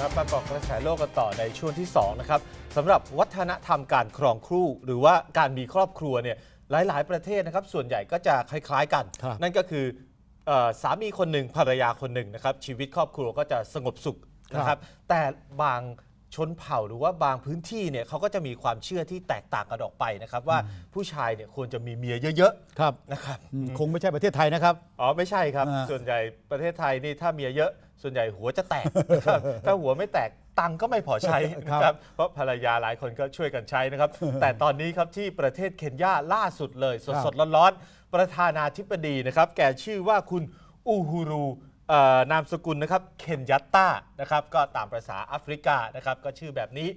มาเกาะกระแสโลกกันต่อในช่วงที่2นะครับสำหรับวัฒนธรรมการครองครูหรือว่าการมีครอบครัวเนี่ยหลาย ๆ ประเทศนะครับ ส่วนใหญ่ก็จะคล้าย ๆ กัน ครับ นั่นก็คือเอ่อสามีคนหนึ่งภรรยาคนหนึ่งนะครับ ชีวิตครอบครัวก็จะสงบสุขนะครับ แต่บางชนเผ่าหรือว่าบางพื้นที่เนี่ยเขาก็จะมีความเชื่อที่แตกต่างกันออกไปนะครับ ว่าผู้ชายเนี่ยควรจะมีเมียเยอะครับ ๆนะครับอืมคงไม่ใช่ประเทศไทยนะครับ อ๋อ ไม่ใช่ครับ อ่า ส่วนใหญ่ประเทศไทยนี่ถ้าเมียเยอะ ส่วนใหญ่หัวจะแตกนะครับถ้าหัวไม่แตกตังค์ก็ไม่พอใช้นะครับ เพราะภรรยาหลายคนก็ช่วยกันใช้นะครับ แต่ตอนนี้ครับที่ประเทศเคนยาล่าสุดเลย สดๆร้อนๆ ประธานาธิบดีนะครับ แกชื่อว่าคุณอูฮูรูเอ่อนามสกุลนะครับ เคนยัตตานะครับ ก็ตามภาษาแอฟริกานะครับ ก็ชื่อแบบนี้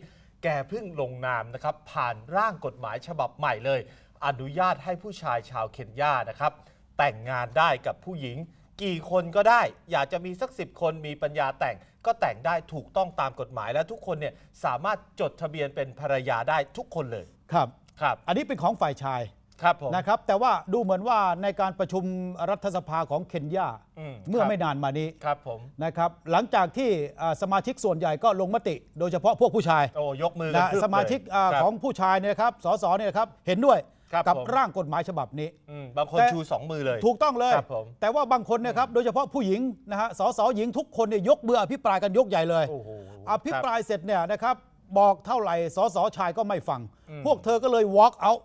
แกเพิ่งลงนามนะครับ ผ่านร่างกฎหมายฉบับใหม่เลย อนุญาตให้ผู้ชายชาวเคนยานะครับ แต่งงานได้กับผู้หญิง กี่คนก็ได้ อยากจะมีสักสิบคนมีปัญญาแต่ง ก็แต่งได้ถูกต้องตามกฎหมายและทุกคนเนี่ยสามารถจดทะเบียนเป็นภรรยาได้ทุกคนเลยครับ ครับ อันนี้เป็นของฝ่ายชายครับผม นะครับ แต่ว่าดูเหมือนว่าในการประชุมรัฐสภาของเคนยาอืมเมื่อครับ ไม่นานมานี้ครับผม นะครับ หลังจากที่อ่าสมาชิกส่วนใหญ่ก็ลงมติ โดยเฉพาะพวกผู้ชายโอ้ยกมือกันะนพรึบสมาชิกอ่าเลยครับ ของผู้ชายเนี่ยนะครับสสเนี่ยนะครับเห็นด้วย ครับกับผม ร่างกฎหมายฉบับนี้ อืมบางคนแต่ ชูสองมือเลย ถูกต้องเลย ครับผมแต่ว่าบางคนเนี่ยครับโดยเฉพาะผู้หญิงนะฮะสสหญิงทุกคนเนี่ยยกมืออภิปรายกันยกใหญ่เลยโอ้โหอภิปรายเสร็จเนี่ยนะครับบอกเท่าไหร่สสชายก็ไม่ฟังอืมพวกเธอก็เลย walk out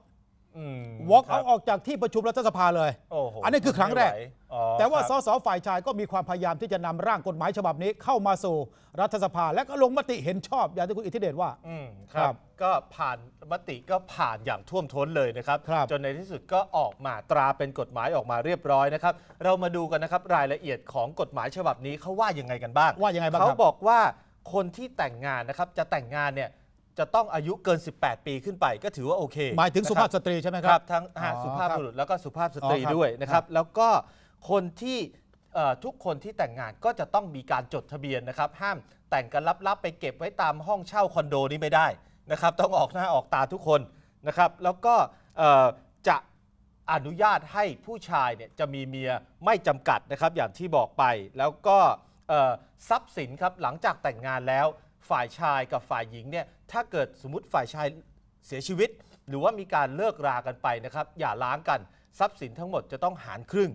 อืม walk ครับ out ออกจากที่ประชุมรัฐสภาเลยโอ้โหอันนี้คือครั้งแรกไม่ไหวอ๋อแต่ว่าครับสสฝ่ายชายก็มีความพยายามที่จะนำร่างกฎหมายฉบับนี้เข้ามาสู่รัฐสภา และก็ลงมติเห็นชอบอย่างที่คุณอิทธิเดชว่าอืมคครัรับบก็ผ่านมติก็ผ่านอย่างท่วมท้นเลยนะครับครับจนในที่สุดก็ออกมาตราเป็นกฎหมายออกมาเรียบร้อยนะครับ เรามาดูกันนะครับรายละเอียดของกฎหมายฉบับนี้เขาว่ายังไงกันบ้างว่ายังไงบ้างเขาครับบอกว่าคนที่แต่งงานนะครับจะแต่งงานเนี่ย จะต้องอายุเกิน 18 ปีขึ้นไปก็ถือว่าโอเคหมายถึงสุภาพนะสตรีใช่ไหมคครัรับ บทั้งอ่าอ๋อสุภาพครับบุรุษแล้วก็สุภาพสตรีอ๋อครับด้วยนะครับครับ แล้วก็คนที่เอ่อทุกคนที่แต่งงานก็จะต้องมีการจดทะเบียนนะครับ ห้ามแต่งกันลับๆไปเก็บไว้ตามห้องเช่าคอนโดนี้ไม่ได้นะครับ ต้องออกหน้าออกตาทุกคนนะครับ แล้วก็เอ่อจะอนุญาตให้ผู้ชายเนี่ยจะมีเมียไม่จำกัดนะครับ อย่างที่บอกไปแล้วก็เอ่อทรัพย์สินครับหลังจากแต่งงานแล้ว ฝ่ายชายกับฝ่ายหญิงเนี่ย ถ้าเกิดสมมติฝ่ายชายเสียชีวิต หรือว่ามีการเลิกรากันไปนะครับอย่าล้างกันทรัพย์สินทั้งหมดจะต้องหารครึ่ง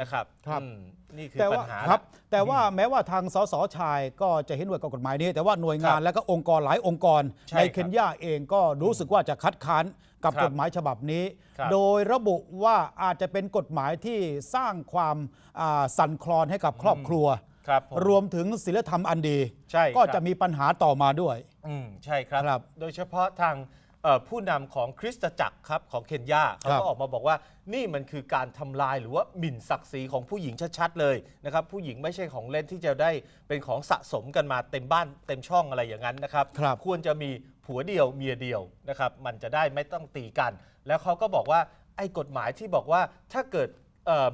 นะครับครับอืมนี่คือแต่ปัว่าญหาครับละแต่ว่าแม้ว่าทางสสชายก็จะเห็นด้วยกับกฎหมายนี้ แต่ว่าหน่วยงานครับและก็องค์กรหลายองค์กรใช่ในครับเคนยาเองก็รู้สึกว่าจะคัดค้านกับครับกฎหมายฉบับนี้ครับโดยระบุว่าอาจจะเป็นกฎหมายที่สร้างความอ่าสั่นคลอนให้กับครอบครัวครับผมรวมถึงศีลธรรมอันดีใช่ครับก็จะมีปัญหาต่อมาด้วย อืมใช่ครับ ครับโดยเฉพาะทางเอ่อผู้นำของคริสตจักรครับของเคนยาเขาครับก็ออกมาบอกว่านี่มันคือการทำลายหรือว่าหมิ่นศักดิ์ศรีของผู้หญิงชัดๆเลยนะครับผู้หญิงไม่ใช่ของเล่นที่จะได้เป็นของสะสมกันมาเต็มบ้านเต็มช่องอะไรอย่างนั้นนะครับ ครับควรจะมีผัวเดียวเมียเดียวนะครับ มันจะได้ไม่ต้องตีกัน แล้วเขาก็บอกว่าไอ้กฎหมายที่บอกว่าถ้าเกิดเอ่อ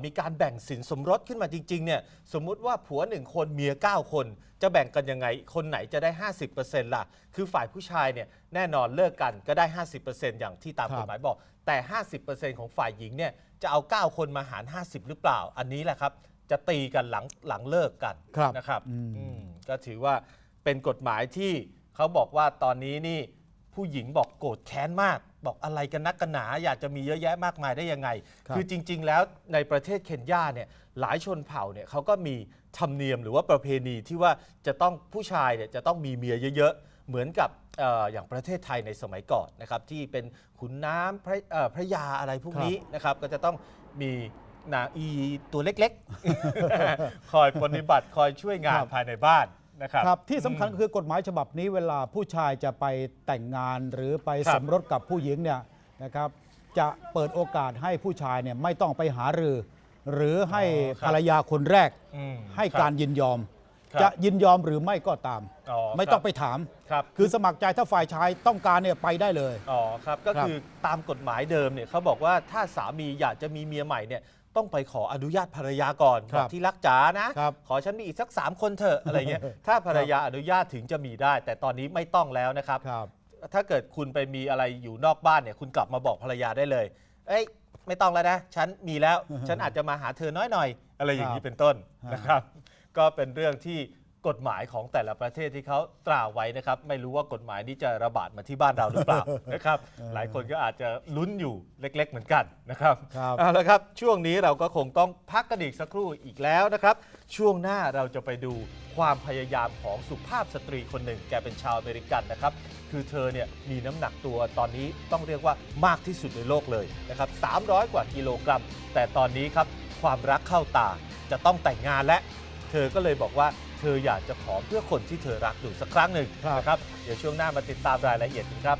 มีการแบ่งสินสมรสขึ้นมาจริงๆเนี่ยสมมุติว่าผัวหนึ่งคนเมีย 9 คน จะแบ่งกันยังไง คนไหนจะได้ 50%ล่ะ คือฝ่ายผู้ชายเนี่ยแน่นอนเลิกกันก็ได้ 50%อย่างที่ตามครับกฎหมายบอก แต่ 50%ของฝ่ายหญิงเนี่ยจะเอา 9 คนมาหาร 50 หรือเปล่า อันนี้แหละครับ จะตีกันหลังหลังเลิกกันครับนะครับอืมอืมก็ถือว่าเป็นกฎหมายที่เขาบอกว่าตอนนี้นี่ผู้หญิงบอกโกรธแค้นมาก บอกอะไรกันนักกันหนา อยากจะมีเยอะแยะมากมายได้ยังไงครับอจริง ๆ แล้วในประเทศเคนยาเนี่ยหลายชนเผ่าเนี่ยเขาก็มีธรรมเนียมหรือว่าประเพณีที่ว่าจะต้องผู้ชายเนี่ยจะต้องมีเมียเยอะๆ เหมือนกับเอออย่างประเทศไทยในสมัยก่อนนะครับที่เป็นขุนน้ำพระเอ่อพระยาอะไรพวกนี้นะครับก็จะต้องมีนางอีตัวเล็กๆ คอยปฏิบัติคอยช่วยงานครับภายในบ้าน นะครับ ครับที่สำคัญก็คือกฎหมายฉบับนี้เวลาผู้ชายจะไปแต่งงานหรือไปครับ สมรสกับผู้หญิงเนี่ยนะครับจะเปิดโอกาสให้ผู้ชายเนี่ยไม่ต้องไปหารือ หรือให้อ๋อครับภรรยาคนแรก อืมให้ครับการยินยอม ครับจะยินยอมหรือไม่ก็ตาม อ๋อไม่ต้องครับ ไปถาม ครับคือสมัครใจถ้าฝ่ายชายต้องการเนี่ยไปได้เลย อ๋อครับก็ครับ คือตามกฎหมายเดิมเนี่ยเขาบอกว่าถ้าสามีอยากจะมีเมียใหม่เนี่ย ต้องไปขออนุญาตภรรยาก่อนครับบอกที่รักจ๋านะ ครับขอฉันมีอีกสักสามคนเถอะอะไรเงี้ย ถ้าภรรยาอนุญาตถึงจะมีได้ แต่ตอนนี้ไม่ต้องแล้วนะครับ ครับ ถ้าเกิดคุณไปมีอะไรอยู่นอกบ้านเนี่ย คุณกลับมาบอกภรรยาได้เลย เอ้ย ไม่ต้องแล้วนะ ฉันมีแล้ว ฉันอาจจะมาหาเธอน้อยหน่อย อะไรอย่างนี้ครับเป็นต้นฮะนะครับ ก็เป็นเรื่องที่ กฎหมายของแต่ละประเทศที่เขาตราไว้นะครับ ไม่รู้ว่ากฎหมายนี้จะระบาดมาที่บ้านเราหรือเปล่า นะครับ หลายคนก็อาจจะลุ้นอยู่เล็ก ๆ เหมือนกันนะครับครับเอาละครับช่วงนี้เราก็คงต้องพักกันอีกสักครู่อีกแล้วนะครับ ช่วงหน้าเราจะไปดูความพยายามของสุภาพสตรีคนหนึ่ง แกเป็นชาวอเมริกันนะครับ คือเธอเนี่ยมีน้ำหนักตัวตอนนี้ต้องเรียกว่ามากที่สุดในโลกเลยนะครับ 300 กว่ากิโลกรัม แต่ตอนนี้ครับความรักเข้าตาจะต้องแต่งงานและ เธอก็เลยบอกว่า เธออยากจะขอเพื่อคนที่เธอรักดูสักครั้งหนึ่งครับนะครับ เดี๋ยวช่วงหน้ามาติดตามรายละเอียดกันครับ